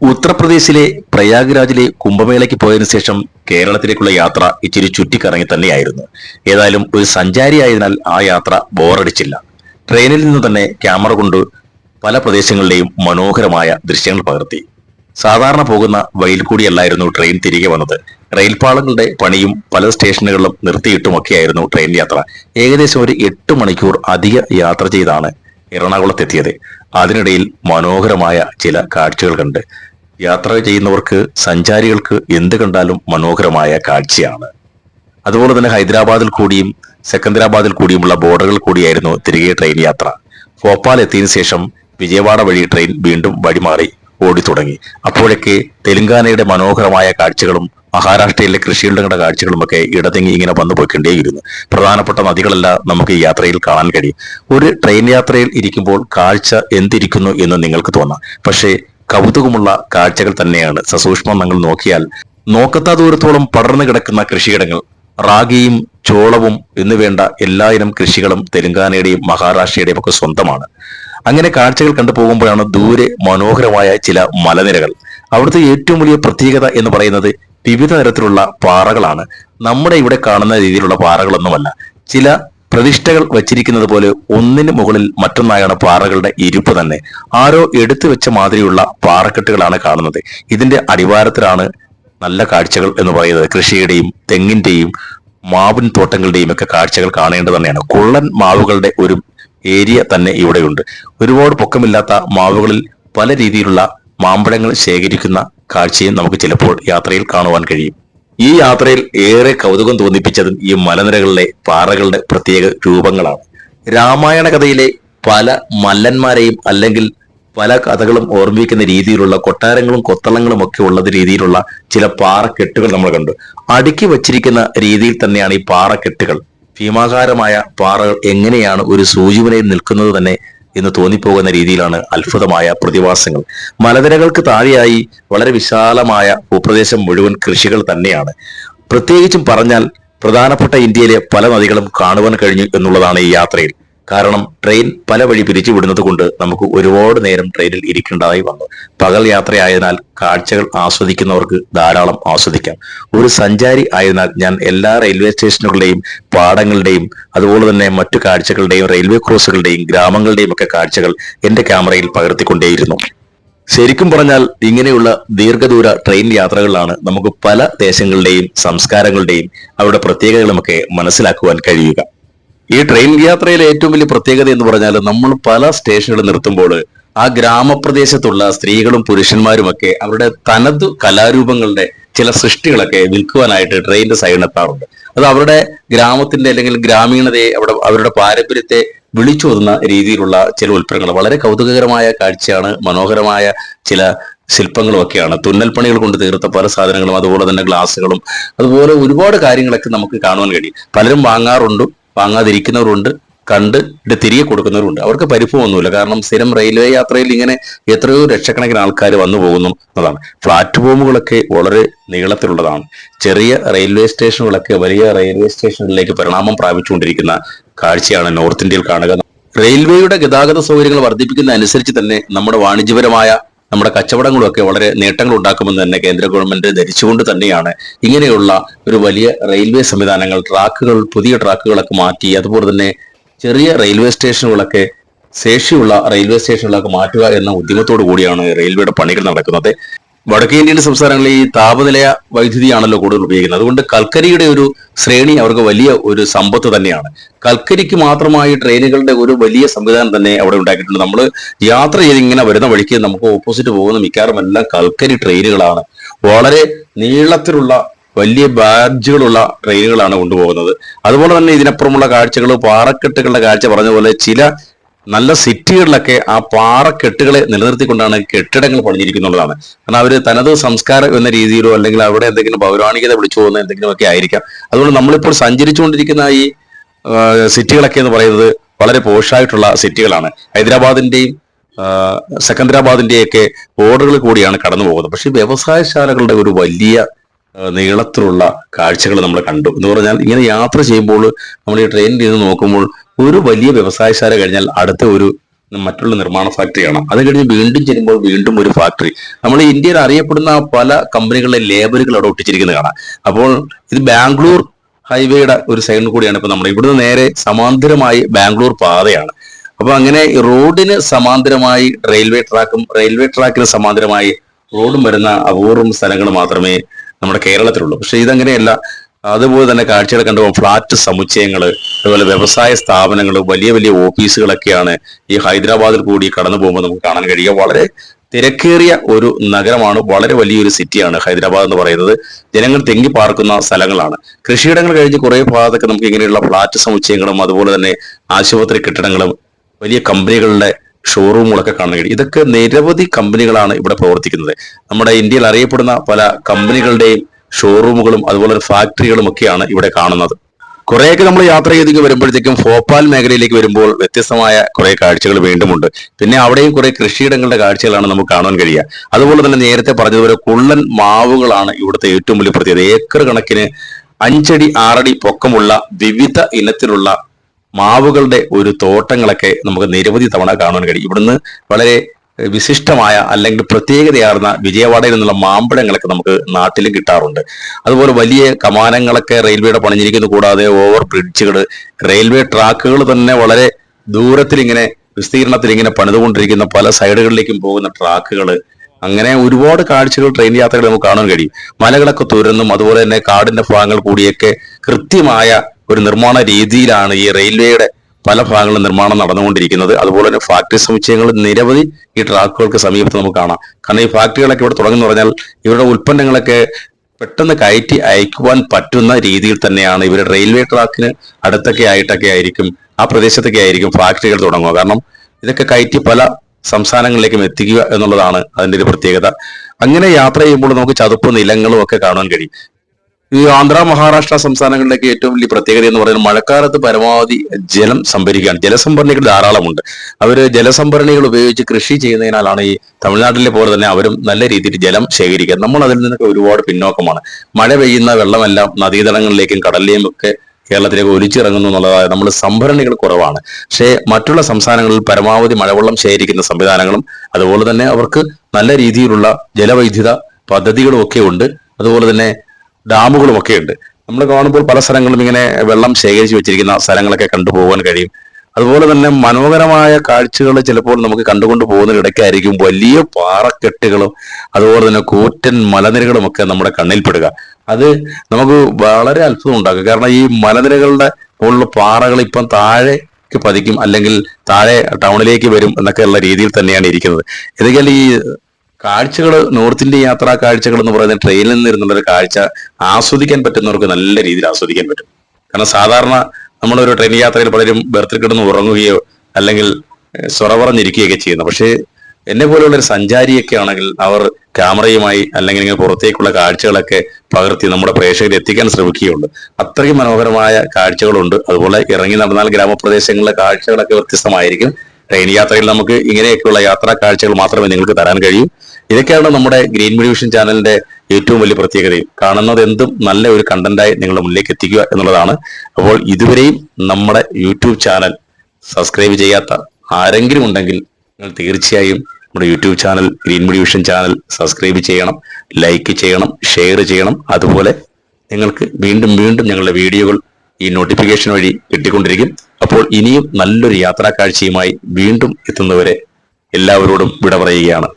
ഉത്തർപ്രദേശിലെ പ്രയാഗ്രാജിലെ കുംഭമേളയ്ക്ക് പോയതിനു ശേഷം കേരളത്തിലേക്കുള്ള യാത്ര ഇച്ചിരി ചുറ്റിക്കറങ്ങി തന്നെയായിരുന്നു. ഏതായാലും ഒരു സഞ്ചാരിയായതിനാൽ ആ യാത്ര ബോറടിച്ചില്ല. ട്രെയിനിൽ നിന്ന് തന്നെ ക്യാമറ കൊണ്ട് പല പ്രദേശങ്ങളിലെയും മനോഹരമായ ദൃശ്യങ്ങൾ പകർത്തി. സാധാരണ പോകുന്ന വഴിയിൽ കൂടിയല്ലായിരുന്നു ട്രെയിൻ തിരികെ വന്നത്. റെയിൽപാളങ്ങളുടെ പണിയും പല സ്റ്റേഷനുകളിലും നിർത്തിയിട്ടുമൊക്കെയായിരുന്നു ട്രെയിൻ യാത്ര. ഏകദേശം ഒരു എട്ട് മണിക്കൂർ അധിക യാത്ര ചെയ്താണ് എറണാകുളത്തെത്തിയത്. അതിനിടയിൽ മനോഹരമായ ചില കാഴ്ചകൾ കണ്ട് യാത്ര ചെയ്യുന്നവർക്ക് സഞ്ചാരികൾക്ക് എന്ത് കണ്ടാലും മനോഹരമായ കാഴ്ചയാണ്. അതുപോലെ തന്നെ ഹൈദരാബാദിൽ കൂടിയും സെക്കന്ദരാബാദിൽ കൂടിയുമുള്ള ബോർഡറുകൾ കൂടിയായിരുന്നു തിരികെ ട്രെയിൻ യാത്ര. ഭോപ്പാൽ എത്തിയതിനു ശേഷം വിജയവാഡ വഴി ട്രെയിൻ വീണ്ടും വഴിമാറി. ഓടി തുടങ്ങി. അപ്പോഴൊക്കെ തെലങ്കാനയുടെ മനോഹരമായ കാഴ്ചകളും മഹാരാഷ്ട്രയിലെ കൃഷിയിടങ്ങളുടെ കാഴ്ചകളുമൊക്കെ ഇടതിങ്ങി ഇങ്ങനെ വന്നു പോയിക്കൊണ്ടേയിരുന്നു. പ്രധാനപ്പെട്ട നദികളെല്ലാം നമുക്ക് ഈ യാത്രയിൽ കാണാൻ കഴിയും. ഒരു ട്രെയിൻ യാത്രയിൽ ഇരിക്കുമ്പോൾ കാഴ്ച എന്തിരിക്കുന്നു എന്ന് നിങ്ങൾക്ക് തോന്നാം. പക്ഷേ കൗതുകമുള്ള കാഴ്ചകൾ തന്നെയാണ്. സസൂക്ഷ്മം നിങ്ങൾ നോക്കിയാൽ നോക്കത്താ ദൂരത്തോളം പടർന്നു കിടക്കുന്ന കൃഷിയിടങ്ങൾ റാഗിയും ചോളവും എന്നുവേണ്ട എല്ലായിനം കൃഷികളും തെലങ്കാനയുടെയും മഹാരാഷ്ട്രയുടെയും ഒക്കെ സ്വന്തമാണ്. അങ്ങനെ കാഴ്ചകൾ കണ്ടു പോകുമ്പോഴാണ് ദൂരെ മനോഹരമായ ചില മലനിരകൾ. അവിടുത്തെ ഏറ്റവും വലിയ പ്രത്യേകത എന്ന് പറയുന്നത് വിവിധ തരത്തിലുള്ള പാറകളാണ്. നമ്മുടെ ഇവിടെ കാണുന്ന രീതിയിലുള്ള പാറകളൊന്നുമല്ല. ചില പ്രതിഷ്ഠകൾ വച്ചിരിക്കുന്നത് പോലെ ഒന്നിന് മുകളിൽ മറ്റൊന്നായാണ് പാറകളുടെ ഇരുപ്പ് തന്നെ. ആരോ എടുത്തു വെച്ച മാതിരിയുള്ള പാറക്കെട്ടുകളാണ് കാണുന്നത്. ഇതിന്റെ അടിവാരത്തിലാണ് നല്ല കാഴ്ചകൾ എന്ന് പറയുന്നത്. കൃഷിയുടെയും തെങ്ങിന്റെയും മാവിൻ തോട്ടങ്ങളുടെയും ഒക്കെ കാഴ്ചകൾ കാണേണ്ടത് തന്നെയാണ്. കുള്ളൻ മാവുകളുടെ ഒരു ഏരിയ തന്നെ ഇവിടെയുണ്ട്. ഒരുപാട് പൊക്കമില്ലാത്ത മാവുകളിൽ പല രീതിയിലുള്ള മാമ്പഴങ്ങൾ ശേഖരിക്കുന്ന കാഴ്ചയും നമുക്ക് ചിലപ്പോൾ യാത്രയിൽ കാണുവാൻ കഴിയും. ഈ യാത്രയിൽ ഏറെ കൗതുകം തോന്നിപ്പിച്ചതും ഈ മലനിരകളിലെ പാറകളുടെ പ്രത്യേക രൂപങ്ങളാണ്. രാമായണ കഥയിലെ പല മല്ലന്മാരെയും അല്ലെങ്കിൽ പല കഥകളും ഓർമ്മിക്കുന്ന രീതിയിലുള്ള കൊട്ടാരങ്ങളും കൊത്തളങ്ങളും ഒക്കെ ഉള്ളത് രീതിയിലുള്ള ചില പാറക്കെട്ടുകൾ നമ്മൾ കണ്ടു. അടുക്കി വച്ചിരിക്കുന്ന രീതിയിൽ തന്നെയാണ് ഈ പാറക്കെട്ടുകൾ. ഭീമാകാരമായ പാറകൾ എങ്ങനെയാണ് ഒരു സൂചിവനയിൽ നിൽക്കുന്നത് തന്നെ എന്ന് തോന്നിപ്പോകുന്ന രീതിയിലാണ് അത്ഭുതമായ പ്രതിഭാസങ്ങൾ. മലനിരകൾക്ക് താഴെയായി വളരെ വിശാലമായ ഭൂപ്രദേശം മുഴുവൻ കൃഷികൾ തന്നെയാണ്. പ്രത്യേകിച്ചും പറഞ്ഞാൽ പ്രധാനപ്പെട്ട ഇന്ത്യയിലെ പല നദികളും കാണുവാൻ കഴിഞ്ഞു എന്നുള്ളതാണ് ഈ യാത്രയിൽ. കാരണം ട്രെയിൻ പല വഴി പിരിച്ചു വിടുന്നത് കൊണ്ട് നമുക്ക് ഒരുപാട് നേരം ട്രെയിനിൽ ഇരിക്കേണ്ടതായി വന്നു. പകൽ യാത്രയായതിനാൽ കാഴ്ചകൾ ആസ്വദിക്കുന്നവർക്ക് ധാരാളം ആസ്വദിക്കാം. ഒരു സഞ്ചാരി ആയതിനാൽ ഞാൻ എല്ലാ റെയിൽവേ സ്റ്റേഷനുകളുടെയും പാടങ്ങളുടെയും അതുപോലെ തന്നെ മറ്റു കാഴ്ചകളുടെയും റെയിൽവേ ക്രോസുകളുടെയും ഗ്രാമങ്ങളുടെയും ഒക്കെ കാഴ്ചകൾ എന്റെ ക്യാമറയിൽ പകർത്തിക്കൊണ്ടേയിരുന്നു. ശരിക്കും പറഞ്ഞാൽ ഇങ്ങനെയുള്ള ദീർഘദൂര ട്രെയിൻ യാത്രകളിലാണ് നമുക്ക് പല ദേശങ്ങളുടെയും സംസ്കാരങ്ങളുടെയും അവരുടെ പ്രത്യേകതകളുമൊക്കെ മനസ്സിലാക്കുവാൻ കഴിയുക. ഈ ട്രെയിൻ യാത്രയിലെ ഏറ്റവും വലിയ പ്രത്യേകത എന്ന് പറഞ്ഞാൽ നമ്മൾ പല സ്റ്റേഷനുകൾ നിർത്തുമ്പോൾ ആ ഗ്രാമപ്രദേശത്തുള്ള സ്ത്രീകളും പുരുഷന്മാരുമൊക്കെ അവരുടെ തനതു കലാരൂപങ്ങളുടെ ചില സൃഷ്ടികളൊക്കെ വിൽക്കുവാനായിട്ട് ട്രെയിനിന്റെ സൈഡിൽ എത്താറുണ്ട്. അത് അവരുടെ ഗ്രാമത്തിന്റെ അല്ലെങ്കിൽ ഗ്രാമീണതയെ അവിടെ അവരുടെ പാരമ്പര്യത്തെ വിളിച്ചോതുന്ന രീതിയിലുള്ള ചില ഉൽപ്പന്നങ്ങൾ. വളരെ കൗതുകകരമായ കാഴ്ചയാണ് മനോഹരമായ ചില ശില്പങ്ങളും ഒക്കെയാണ് തുന്നൽ പണികൾ കൊണ്ട് തീർത്ത പല സാധനങ്ങളും അതുപോലെ തന്നെ ഗ്ലാസ്സുകളും അതുപോലെ ഒരുപാട് കാര്യങ്ങളൊക്കെ നമുക്ക് കാണുവാൻ കഴിയും. പലരും വാങ്ങാറുണ്ട് വാങ്ങാതിരിക്കുന്നവരുണ്ട് കണ്ട് ഇത് തിരികെ കൊടുക്കുന്നവരുണ്ട്. അവർക്ക് പരിഭവമൊന്നുമില്ല. കാരണം സ്ഥിരം റെയിൽവേ യാത്രയിൽ ഇങ്ങനെ എത്രയോ ലക്ഷക്കണക്കിന് ആൾക്കാർ വന്നു പോകുന്നു എന്നതാണ്. പ്ലാറ്റ്ഫോമുകളൊക്കെ വളരെ നീളത്തിലുള്ളതാണ്. ചെറിയ റെയിൽവേ സ്റ്റേഷനുകളൊക്കെ വലിയ റെയിൽവേ സ്റ്റേഷനുകളിലേക്ക് പരിണാമം പ്രാപിച്ചുകൊണ്ടിരിക്കുന്ന കാഴ്ചയാണ് നോർത്ത് ഇന്ത്യയിൽ കാണുക. റെയിൽവേയുടെ ഗതാഗത സൗകര്യങ്ങൾ വർദ്ധിപ്പിക്കുന്ന അനുസരിച്ച് തന്നെ നമ്മുടെ വാണിജ്യപരമായ നമ്മുടെ കച്ചവടങ്ങളും ഒക്കെ വളരെ നേട്ടങ്ങൾ ഉണ്ടാക്കുമെന്ന് തന്നെ കേന്ദ്ര ഗവൺമെന്റ് ധരിച്ചുകൊണ്ട് തന്നെയാണ് ഇങ്ങനെയുള്ള ഒരു വലിയ റെയിൽവേ സംവിധാനങ്ങൾ ട്രാക്കുകൾ പുതിയ ട്രാക്കുകളൊക്കെ മാറ്റി അതുപോലെ തന്നെ ചെറിയ റെയിൽവേ സ്റ്റേഷനുകളൊക്കെ ശേഷിയുള്ള റെയിൽവേ സ്റ്റേഷനുകളൊക്കെ മാറ്റുക എന്ന ഉദ്യമത്തോടു കൂടിയാണ് റെയിൽവേയുടെ പണികൾ നടക്കുന്നത്. വടക്കേ ഇന്ത്യയിലെ സംസ്ഥാനങ്ങളിൽ ഈ താപനില വൈദ്യുതിയാണല്ലോ കൂടുതൽ ഉപയോഗിക്കുന്നത്. അതുകൊണ്ട് കൽക്കരിയുടെ ഒരു ശ്രേണി അവർക്ക് വലിയ ഒരു സമ്പത്ത് തന്നെയാണ്. കൽക്കരിക്ക് മാത്രമായി ട്രെയിനുകളുടെ ഒരു വലിയ സംവിധാനം തന്നെ അവിടെ ഉണ്ടാക്കിയിട്ടുണ്ട്. നമ്മൾ യാത്ര ചെയ്ത് ഇങ്ങനെ വരുന്ന വഴിക്ക് നമുക്ക് ഓപ്പോസിറ്റ് പോകുന്ന മിക്കവാറും എല്ലാം കൽക്കരി ട്രെയിനുകളാണ്. വളരെ നീളത്തിലുള്ള വലിയ ബാഡ്ജുകളുള്ള ട്രെയിനുകളാണ് കൊണ്ടുപോകുന്നത്. അതുപോലെ തന്നെ ഇതിനപ്പുറമുള്ള കാഴ്ചകൾ പാറക്കെട്ടുകളുടെ കാഴ്ച പറഞ്ഞ പോലെ ചില നല്ല സിറ്റികളിലൊക്കെ ആ പാറക്കെട്ടുകളെ നിലനിർത്തിക്കൊണ്ടാണ് കെട്ടിടങ്ങൾ പണിഞ്ഞിരിക്കുന്നുള്ളതാണ്. കാരണം അവർ തനത് സംസ്കാരം എന്ന രീതിയിലോ അല്ലെങ്കിൽ അവിടെ എന്തെങ്കിലും പൗരാണികത വിളിച്ചു പോകുന്ന എന്തെങ്കിലുമൊക്കെ ആയിരിക്കാം. അതുകൊണ്ട് നമ്മളിപ്പോൾ സഞ്ചരിച്ചുകൊണ്ടിരിക്കുന്ന ഈ സിറ്റികളൊക്കെ എന്ന് പറയുന്നത് വളരെ പോഷായിട്ടുള്ള സിറ്റികളാണ്. ഹൈദരാബാദിന്റെയും സെക്കന്ദരാബാദിന്റെയൊക്കെ ബോർഡറുകൾ കൂടിയാണ് കടന്നു പോകുന്നത്. പക്ഷേ വ്യവസായശാലകളുടെ ഒരു വലിയ നീളത്തിലുള്ള കാഴ്ചകൾ നമ്മൾ കണ്ടു. എന്ന് പറഞ്ഞാൽ ഇങ്ങനെ യാത്ര ചെയ്യുമ്പോൾ നമ്മൾ ഈ ട്രെയിനിൽ ഇരുന്ന് നോക്കുമ്പോൾ ഒരു വലിയ വ്യവസായശാല കഴിഞ്ഞാൽ അടുത്ത ഒരു മറ്റുള്ള നിർമ്മാണ ഫാക്ടറിയാണ് അത് കഴിഞ്ഞ് വീണ്ടും ചെല്ലുമ്പോൾ വീണ്ടും ഒരു ഫാക്ടറി നമ്മൾ ഇന്ത്യയിൽ അറിയപ്പെടുന്ന പല കമ്പനികളിലെ ലേബറുകൾ അവിടെ ഒട്ടിച്ചിരിക്കുന്നത് കാണാം. അപ്പോൾ ഇത് ബാംഗ്ലൂർ ഹൈവേയുടെ ഒരു സൈഡിൽ കൂടിയാണ് ഇപ്പൊ നമ്മൾ ഇവിടുന്ന് നേരെ സമാന്തരമായി ബാംഗ്ലൂർ പാതയാണ്. അപ്പൊ അങ്ങനെ റോഡിന് സമാന്തരമായി റെയിൽവേ ട്രാക്കും റെയിൽവേ ട്രാക്കിന് സമാന്തരമായി റോഡും വരുന്ന അപൂർവം സ്ഥലങ്ങൾ മാത്രമേ നമ്മുടെ കേരളത്തിലുള്ളൂ. പക്ഷെ ഇതങ്ങനെയല്ല. അതുപോലെ തന്നെ കാഴ്ചകൾ കണ്ടുപോകും ഫ്ലാറ്റ് സമുച്ചയങ്ങൾ അതുപോലെ വ്യവസായ സ്ഥാപനങ്ങൾ വലിയ വലിയ ഓഫീസുകളൊക്കെയാണ് ഈ ഹൈദരാബാദിൽ കൂടി കടന്നു പോകുമ്പോൾ നമുക്ക് കാണാൻ കഴിയുക. വളരെ തിരക്കേറിയ ഒരു നഗരമാണ് വളരെ വലിയൊരു സിറ്റിയാണ് ഹൈദരാബാദ് എന്ന് പറയുന്നത്. ജനങ്ങൾ തെങ്ങി പാർക്കുന്ന സ്ഥലങ്ങളാണ്. കൃഷിയിടങ്ങൾ കഴിഞ്ഞ് കുറേ ഭാഗത്തൊക്കെ നമുക്ക് ഇങ്ങനെയുള്ള ഫ്ലാറ്റ് സമുച്ചയങ്ങളും അതുപോലെ തന്നെ ആശുപത്രി കെട്ടിടങ്ങളും വലിയ കമ്പനികളുടെ ഷോറൂമുകളൊക്കെ കാണാൻ കഴിയും. ഇതൊക്കെ നിരവധി കമ്പനികളാണ് ഇവിടെ പ്രവർത്തിക്കുന്നത്. നമ്മുടെ ഇന്ത്യയിൽ അറിയപ്പെടുന്ന പല കമ്പനികളുടെയും ഷോറൂമുകളും അതുപോലെ തന്നെ ഫാക്ടറികളും ഒക്കെയാണ് ഇവിടെ കാണുന്നത്. കുറേയൊക്കെ നമ്മൾ യാത്ര ചെയ്തിങ്ങ് വരുമ്പോഴത്തേക്കും ഭോപ്പാൽ മേഖലയിലേക്ക് വരുമ്പോൾ വ്യത്യസ്തമായ കുറെ കാഴ്ചകൾ വീണ്ടുമുണ്ട്. പിന്നെ അവിടെയും കുറെ കൃഷിയിടങ്ങളുടെ കാഴ്ചകളാണ് നമുക്ക് കാണാൻ കഴിയുക. അതുപോലെ തന്നെ നേരത്തെ പറഞ്ഞതുപോലെ കുള്ളൻ മാവുകളാണ് ഇവിടുത്തെ ഏറ്റവും വലിയ പ്രത്യേകത. ഏക്കർ കണക്കിന് അഞ്ചടി ആറടി പൊക്കമുള്ള വിവിധ ഇനത്തിലുള്ള മാവുകളുടെ ഒരു തോട്ടങ്ങളൊക്കെ നമുക്ക് നിരവധി തവണ കാണാൻ കഴിയും. ഇവിടുന്ന് വളരെ വിശിഷ്ടമായ അല്ലെങ്കിൽ പ്രത്യേകതയാർന്ന വിജയവാഡയിൽ നിന്നുള്ള മാമ്പഴങ്ങളൊക്കെ നമുക്ക് നാട്ടിലും കിട്ടാറുണ്ട്. അതുപോലെ വലിയ കമാനങ്ങളൊക്കെ റെയിൽവേയുടെ പണിഞ്ഞിരിക്കുന്നു. കൂടാതെ ഓവർ ബ്രിഡ്ജുകൾ റെയിൽവേ ട്രാക്കുകൾ തന്നെ വളരെ ദൂരത്തിൽ ഇങ്ങനെ വിസ്തീർണത്തിൽ ഇങ്ങനെ പണിതുകൊണ്ടിരിക്കുന്ന പല സൈഡുകളിലേക്കും പോകുന്ന ട്രാക്കുകൾ അങ്ങനെ ഒരുപാട് കാഴ്ചകൾ ട്രെയിൻ യാത്രകൾ നമുക്ക് കാണാൻ കഴിയും. മലകളൊക്കെ തുരന്നും അതുപോലെ തന്നെ കാടിന്റെ ഭാഗങ്ങൾ കൂടിയൊക്കെ കൃത്യമായ ഒരു നിർമ്മാണ രീതിയിലാണ് ഈ റെയിൽവേയുടെ പല ഭാഗങ്ങളും നിർമ്മാണം നടന്നുകൊണ്ടിരിക്കുന്നത്. അതുപോലെ തന്നെ ഫാക്ടറി സമുച്ചയങ്ങൾ നിരവധി ഈ ട്രാക്കുകൾക്ക് സമീപത്ത് നമുക്ക് കാണാം. കാരണം ഈ ഫാക്ടറികളൊക്കെ ഇവിടെ തുടങ്ങുന്ന പറഞ്ഞാൽ ഇവരുടെ ഉൽപ്പന്നങ്ങളൊക്കെ പെട്ടെന്ന് കയറ്റി അയക്കുവാൻ പറ്റുന്ന രീതിയിൽ തന്നെയാണ് ഇവർ റെയിൽവേ ട്രാക്കിന് അടുത്തൊക്കെ ആയിട്ടൊക്കെ ആയിരിക്കും ആ പ്രദേശത്തൊക്കെ ആയിരിക്കും ഫാക്ടറികൾ തുടങ്ങുക. കാരണം ഇതൊക്കെ കയറ്റി പല സംസ്ഥാനങ്ങളിലേക്കും എത്തിക്കുക എന്നുള്ളതാണ് അതിന്റെ ഒരു പ്രത്യേകത. അങ്ങനെ യാത്ര ചെയ്യുമ്പോൾ നമുക്ക് ചതുപ്പ് നിലങ്ങളും ഒക്കെ കാണാൻ കഴിയും. ഈ ആന്ധ്ര മഹാരാഷ്ട്ര സംസ്ഥാനങ്ങളിലേക്ക് ഏറ്റവും വലിയ പ്രത്യേകത എന്ന് പറയുന്നത് മഴക്കാലത്ത് പരമാവധി ജലം സംഭരിക്കുകയാണ്. ജലസംഭരണികൾ ധാരാളമുണ്ട്. അവർ ജലസംഭരണികൾ ഉപയോഗിച്ച് കൃഷി ചെയ്യുന്നതിനാലാണ് ഈ തമിഴ്നാട്ടിലെ പോലെ തന്നെ അവരും നല്ല രീതിയിൽ ജലം ശേഖരിക്കുക നമ്മൾ അതിൽ നിന്നൊക്കെ ഒരുപാട് പിന്നോക്കമാണ്. മഴ പെയ്യുന്ന വെള്ളമെല്ലാം നദീതടങ്ങളിലേക്കും കടലിലേയും ഒക്കെ കേരളത്തിലേക്ക് ഒലിച്ചിറങ്ങുന്നു എന്നുള്ളതായ നമ്മൾ സംഭരണികൾ കുറവാണ്. പക്ഷേ മറ്റുള്ള സംസ്ഥാനങ്ങളിൽ പരമാവധി മഴവെള്ളം ശേഖരിക്കുന്ന സംവിധാനങ്ങളും അതുപോലെ തന്നെ അവർക്ക് നല്ല രീതിയിലുള്ള ജലവൈദ്യുത പദ്ധതികളും ഒക്കെ ഉണ്ട്. അതുപോലെ തന്നെ ഡാമുകളും ഒക്കെ ഉണ്ട്. നമ്മൾ കാണുമ്പോൾ പല സ്ഥലങ്ങളിലും ഇങ്ങനെ വെള്ളം ശേഖരിച്ചു വെച്ചിരിക്കുന്ന സ്ഥലങ്ങളൊക്കെ കണ്ടുപോകാൻ കഴിയും. അതുപോലെ തന്നെ മനോഹരമായ കാഴ്ചകൾ ചിലപ്പോൾ നമുക്ക് കണ്ടുകൊണ്ട് പോകുന്നതിനിടയ്ക്കായിരിക്കും വലിയ പാറക്കെട്ടുകളും അതുപോലെ തന്നെ കൂറ്റൻ മലനിരകളും ഒക്കെ നമ്മുടെ കണ്ണിൽപ്പെടുക. അത് നമുക്ക് വളരെ അത്ഭുതം ഉണ്ടാക്കും. കാരണം ഈ മലനിരകളുടെ മുകളിലുള്ള പാറകൾ ഇപ്പം താഴേക്ക് പതിക്കും അല്ലെങ്കിൽ താഴെ ടൗണിലേക്ക് വരും എന്നൊക്കെയുള്ള രീതിയിൽ തന്നെയാണ് ഇരിക്കുന്നത്. ഏതെങ്കിലും ഈ കാഴ്ചകൾ നോർത്ത് ഇന്ത്യ യാത്രാ കാഴ്ചകൾ എന്ന് പറയുന്ന ട്രെയിനിൽ നിന്നിരുന്നുള്ള കാഴ്ച ആസ്വദിക്കാൻ പറ്റുന്നവർക്ക് നല്ല രീതിയിൽ ആസ്വദിക്കാൻ പറ്റും. കാരണം സാധാരണ നമ്മളൊരു ട്രെയിൻ യാത്രയിൽ പലരും ബർത്തിൽ കിടന്ന് ഉറങ്ങുകയോ അല്ലെങ്കിൽ സ്വറവറഞ്ഞിരിക്കുകയൊക്കെ ചെയ്യുന്നു. പക്ഷേ എന്നെ പോലെയുള്ള ഒരു സഞ്ചാരിയൊക്കെ ആണെങ്കിൽ അവർ ക്യാമറയുമായി അല്ലെങ്കിൽ ഇങ്ങനെ പുറത്തേക്കുള്ള കാഴ്ചകളൊക്കെ പകർത്തി നമ്മുടെ പ്രേക്ഷകരിൽ എത്തിക്കാൻ ശ്രമിക്കുകയുണ്ട്. അത്രയും മനോഹരമായ കാഴ്ചകളുണ്ട്. അതുപോലെ ഇറങ്ങി നടന്നാൽ ഗ്രാമപ്രദേശങ്ങളിലെ കാഴ്ചകളൊക്കെ വ്യത്യസ്തമായിരിക്കും. ട്രെയിൻ യാത്രയിൽ നമുക്ക് ഇങ്ങനെയൊക്കെയുള്ള യാത്രാ കാഴ്ചകൾ മാത്രമേ നിങ്ങൾക്ക് തരാൻ കഴിയൂ. ഇതൊക്കെയാണ് നമ്മുടെ ഗ്രീൻ മെഡിവിഷൻ ചാനലിന്റെ ഏറ്റവും വലിയ പ്രത്യേകതയും. കാണുന്നത് എന്തും നല്ല ഒരു കണ്ടന്റായി നിങ്ങളുടെ മുന്നിലേക്ക് എത്തിക്കുക എന്നുള്ളതാണ്. അപ്പോൾ ഇതുവരെയും നമ്മുടെ യൂട്യൂബ് ചാനൽ സബ്സ്ക്രൈബ് ചെയ്യാത്ത ആരെങ്കിലും ഉണ്ടെങ്കിൽ നിങ്ങൾ തീർച്ചയായും നമ്മുടെ YouTube channel green medivision channel subscribe ചെയ്യണം ലൈക്ക് ചെയ്യണം ഷെയർ ചെയ്യണം. അതുപോലെ നിങ്ങൾക്ക് വീണ്ടും വീണ്ടും ഞങ്ങളുടെ വീഡിയോകൾ ഈ നോട്ടിഫിക്കേഷൻ വഴി കിട്ടിക്കൊണ്ടിരിക്കും. അപ്പോൾ ഇനിയും നല്ലൊരു യാത്രാ കാഴ്ചയുമായി വീണ്ടും എത്തുന്നവരെ എല്ലാവരോടും വിട പറയുകയാണ്.